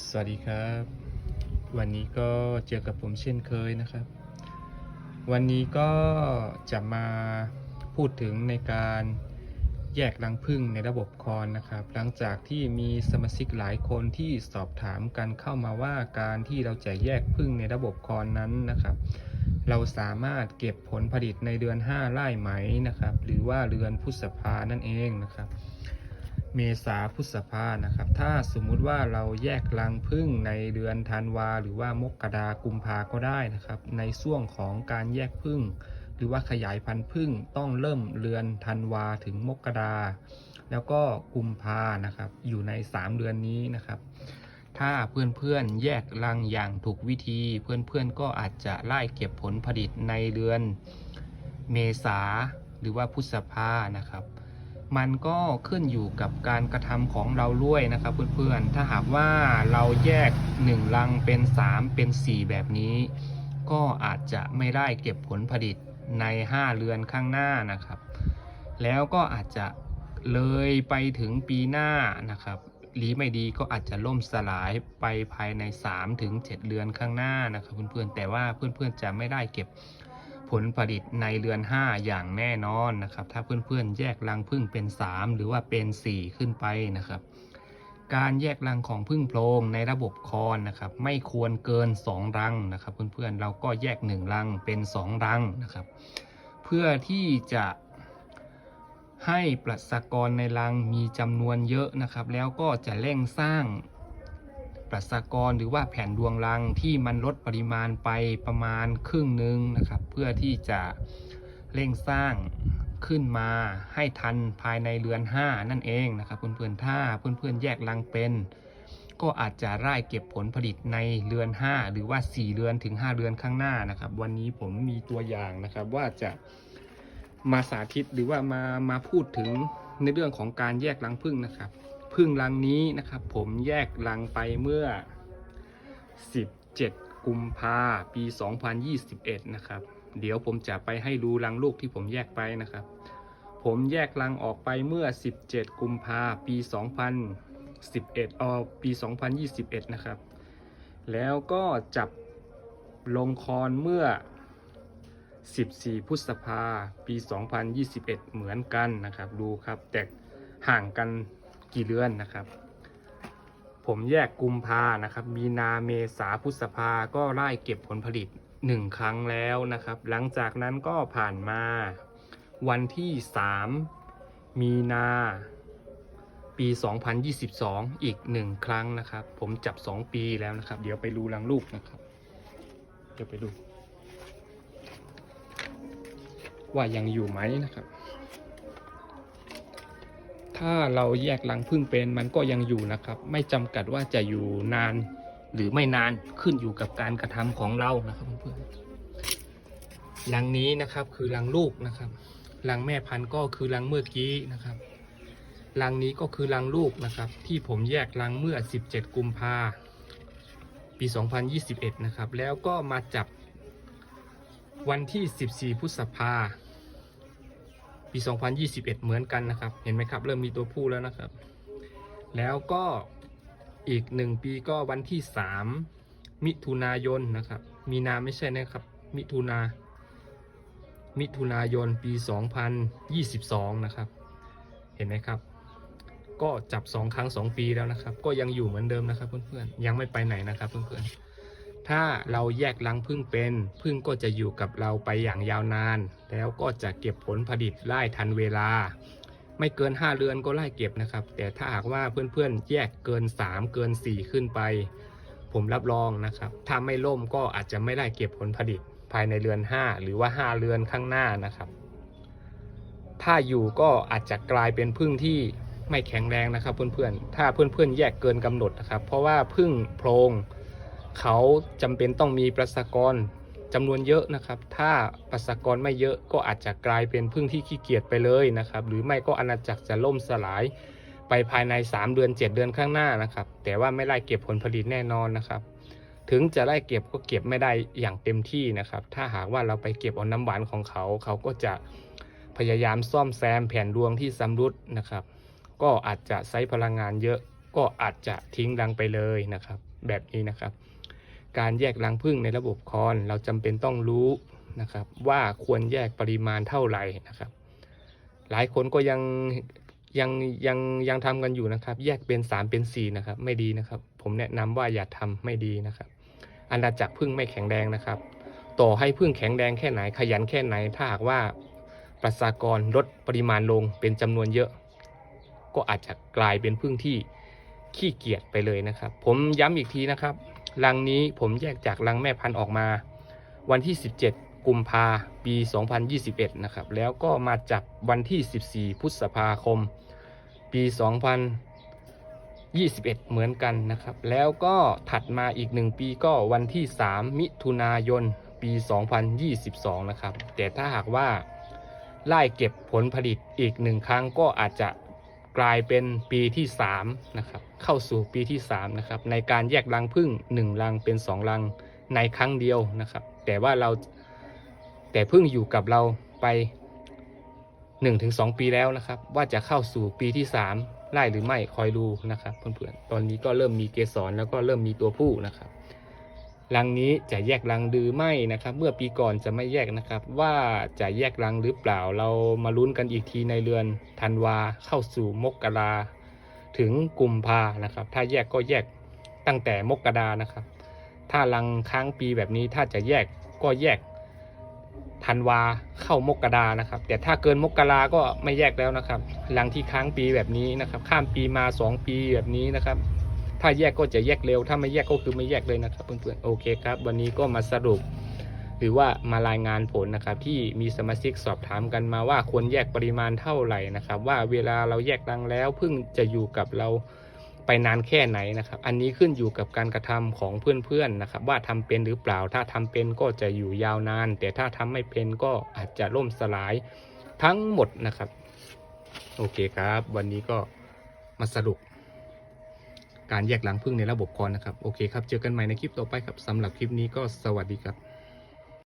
สวัสดีครับ วันนี้ก็เจอกับผมเช่นเคยนะครับ วันนี้ก็จะมาพูดถึงในการแยกรังผึ้งในระบบคอนนะครับ หลังจากที่มีสมาชิกหลายคนที่สอบถามกันเข้ามาว่าการที่เราจะแยกผึ้งในระบบคอนนั้นนะครับ เราสามารถเก็บผลผลิตในเดือน 5 ไร่ไหมนะครับ หรือว่าเดือนพฤษภานั่นเองนะครับ เมษาพฤษภานะครับ ถ้าสมมุติว่าเราแยกรังผึ้งในเดือนธันวาหรือว่ามกรากุมภาก็ได้นะครับ ในช่วงของการแยกผึ้งหรือว่าขยายพันธุ์ผึ้งต้องเริ่มเดือนธันวาถึงมกราแล้วก็กุมภานะครับ อยู่ใน 3 เดือนนี้นะครับ ถ้าเพื่อนๆแยกรังอย่างถูกวิธีเพื่อนๆก็อาจจะไล่เก็บผลผลิตในเดือนเมษาหรือว่าพฤษภานะครับ มันก็ขึ้นอยู่กับการกระทำของเราด้วยนะครับเพื่อนๆ ถ้าหากว่าเราแยก 1 ลังเป็น 3 เป็น 4 แบบนี้ ก็อาจจะไม่ได้เก็บผลผลิตใน 5 เรือนข้างหน้านะครับ แล้วก็อาจจะเลยไปถึงปีหน้านะครับหรือไม่ดีก็อาจจะล่มสลายไปภายใน3ถึง7เดือนข้างหน้านะครับเพื่อนๆ แต่ว่าเพื่อนๆ จะไม่ได้เก็บ ผลผลิตในเรือน 5 อย่างแน่นอนนะครับ ถ้าเพื่อนๆ แยกรังผึ้งเป็น 3 หรือว่าเป็น 4 ขึ้นไปนะครับ การแยกรังของผึ้งโพรงในระบบคอนนะครับ ไม่ควรเกิน 2 รังนะครับ เพื่อนๆ เราก็แยก 1 รังเป็น 2 รังนะครับ เพื่อที่จะให้ประชากรในรังมีจำนวนเยอะนะครับ แล้วก็จะเร่งสร้าง ประชากรหรือว่าแผ่นดวงรังที่มันลดปริมาณไปประมาณครึ่งหนึ่งนะครับ เพื่อที่จะเร่งสร้างขึ้นมาให้ทันภายในเรือน 5 นั่นเองนะครับเพื่อนๆถ้าเพื่อนๆแยกรังเป็น ก็อาจจะไล่เก็บผลผลิตในเรือน 5 หรือว่า 4 เรือนถึง 5 เรือนข้างหน้านะครับ วันนี้ผมมีตัวอย่างนะครับว่าจะมาสาธิตหรือว่ามามาพูดถึงในเรื่องของการแยกรังผึ้งนะครับ พึ่งรังนี้นะครับ ผมแยกรังไปเมื่อ 17 กุมภาปี 2021 นะครับ เดี๋ยวผมจะไปให้ดูรังลูกที่ผมแยกไปนะครับ ผมแยกรังออกไปเมื่อ 17 กุมภาปี 2011ออปี 2021 นะครับ แล้วก็จับลงคอนเมื่อ 14 พฤษภาปี 2021 เหมือนกันนะครับ ดูครับ แตกห่างกัน กี่เดือนนะครับ ผมแยกกุมภานะครับ มีนาเมษาพฤษภาก็ไล่เก็บผลผลิต 1 ครั้งแล้วนะครับ หลังจากนั้นก็ผ่านมาวันที่ 3 มีนาปี 2022 อีก 1 ครั้งนะครับ ผมจับ 2 ปีแล้วนะครับ เดี๋ยวไปดูรังลูกนะครับ เดี๋ยวไปดู ว่ายังอยู่ไหมนะครับ ถ้าเราแยกรังพึ่งเป็นมันก็ยังอยู่นะครับ ไม่จำกัดว่าจะอยู่นาน หรือไม่นานขึ้นอยู่กับการกระทำของเรานะครับเพื่อนๆรังนี้นะครับคือรังลูกนะครับรังแม่พันธุ์ก็คือรังเมื่อกี้นะครับรังนี้ก็คือรังลูกนะครับ ที่ผมแยกรังเมื่อ 17 กุมภาปี 2021 นะครับ แล้วก็มาจับวันที่ 14 พฤษภาคม ปี 2021 เหมือนกันนะครับ เห็นไหมครับ เริ่มมีตัวผู้แล้วนะครับ แล้วก็อีกหนึ่งปีก็วันที่ 3 มิถุนายนนะครับ มีนาไม่ใช่นะครับ มิถุนามิถุนายนปี 2022 นะครับ เห็นไหมครับ ก็จับ 2 ครั้ง 2 ปีแล้วนะครับ ก็ยังอยู่เหมือนเดิมนะครับเพื่อนๆ ยังไม่ไปไหนนะครับเพื่อนๆ ถ้าเราแยกรังพึ่งเป็นพึ่งก็จะอยู่กับเราไปอย่างยาวนาน แล้วก็จะเก็บผลผลิตไล่ทันเวลา ไม่เกิน 5 เรือนก็ไล่เก็บนะครับ แต่ถ้าหากว่าเพื่อนๆ แยกเกิน 3 เกิน 4 ขึ้นไป ผมรับรองนะครับ ถ้าไม่ล่มก็อาจจะไม่ได้เก็บผลผลิตภายในเรือน 5 หรือว่า 5 เรือนข้างหน้านะครับ ถ้าอยู่ก็อาจจะกลายเป็นพึ่งที่ไม่แข็งแรงนะครับเพื่อนๆ ถ้าเพื่อนๆ แยกเกินกำหนดนะครับ เพราะว่าพึ่งโพรง เขาจำเป็นต้องมีประชากรจำนวนเยอะนะครับ ถ้าประชากรไม่เยอะก็อาจจะกลายเป็นพึ่งที่ขี้เกียจไปเลยนะครับ หรือไม่ก็อาณาจักรจะล่มสลายไปภายใน 3 เดือน 7 เดือนข้างหน้านะครับ แต่ว่าไม่ได้เก็บผลผลิตแน่นอนนะครับ ถึงจะได้เก็บก็เก็บไม่ได้อย่างเต็มที่นะครับ ถ้าหากว่าเราไปเก็บเอาน้ำหวานของเขา เขาก็จะพยายามซ่อมแซมแผ่นรวงที่สำรุดนะครับ ก็อาจจะใช้พลังงานเยอะ ก็อาจจะทิ้งรังไปเลยนะครับ แบบนี้นะครับ การแยกรังผึ้งในระบบคอนเราจำเป็นต้องรู้นะครับ ว่าควรแยกปริมาณเท่าไหร่นะครับ หลายคนก็ยังยังยังยังทำกันอยู่นะครับ แยกเป็น 3 เป็น 4 นะครับ ไม่ดีนะครับ ผมแนะนำว่าอย่าทำไม่ดีนะครับอาณาจักรพึ่งไม่แข็งแรงนะครับ ต่อให้พึ่งแข็งแรงแค่ไหนขยันแค่ไหนถ้าหากว่าประชากรลดปริมาณลงเป็นจำนวนเยอะ ก็อาจจะกลายเป็นพึ่งที่ขี้เกียจไปเลยนะครับ ผมย้ำอีกทีนะครับ รังนี้ผมแยกจากรังแม่พันธุ์ออกมา วันที่ 17 กุมภาปี 2021 นะครับ แล้วก็มาจับวันที่ 14 พฤษภาคม ปี 2021 เหมือนกันนะครับ แล้วก็ถัดมาอีก 1 ปีก็วันที่ 3 มิถุนายน ปี 2022 นะครับ แต่ถ้าหากว่าไล่เก็บผลผลิตอีกหนึ่งครั้งก็อาจจะ กลายเป็นปีที่3นะครับเข้าสู่ปีที่3นะครับในการแยกรังพึ่ง1รังเป็น 2 รังในครั้งเดียวนะครับ แต่ว่าเราแต่พึ่งอยู่กับเราไป 1-2 ปีแล้วนะครับ ว่าจะเข้าสู่ปีที่ 3ไล่หรือไม่คอยดูนะครับเพื่อนๆตอนนี้ก็เริ่มมีเกสรแล้วก็เริ่มมีตัวผู้นะครับ รังนี้จะแยกรังหรือไม่นะครับ เมื่อปีก่อนจะไม่แยกนะครับ ว่าจะแยกรังหรือเปล่า เรามาลุ้นกันอีกทีในเรือนธันวาเข้าสู่มกราถึงกุมภานะครับ ถ้าแยกก็แยกตั้งแต่มกรานะครับ ถ้ารังค้างปีแบบนี้ถ้าจะแยกก็แยกธันวาเข้ามกรานะครับ แต่ถ้าเกินมกราก็ไม่แยกแล้วนะครับรังที่ค้างปีแบบนี้นะครับ ข้ามปีมา 2 ปีแบบนี้นะครับ ถ้าแยกก็จะแยกเร็ว ถ้าไม่แยกก็คือไม่แยกเลยนะครับเพื่อนๆโอเคครับ วันนี้ก็มาสรุป หรือว่ามารายงานผลนะครับ ที่มีสมาชิกสอบถามกันมาว่าควรแยกปริมาณเท่าไหร่นะครับ ว่าเวลาเราแยกรังแล้วพึ่งจะอยู่กับเราไปนานแค่ไหนนะครับ อันนี้ขึ้นอยู่กับการกระทำของเพื่อนๆนะครับ ว่าทำเป็นหรือเปล่า ถ้าทำเป็นก็จะอยู่ยาวนาน แต่ถ้าทำไม่เป็นก็อาจจะล่มสลายทั้งหมดนะครับ โอเคครับ วันนี้ก็มาสรุป การแยกหลังพึ่งในระบบคอนนะครับ โอเคครับ เจอกันใหม่ในคลิปต่อไปครับสำหรับคลิปนี้ก็สวัสดีครับ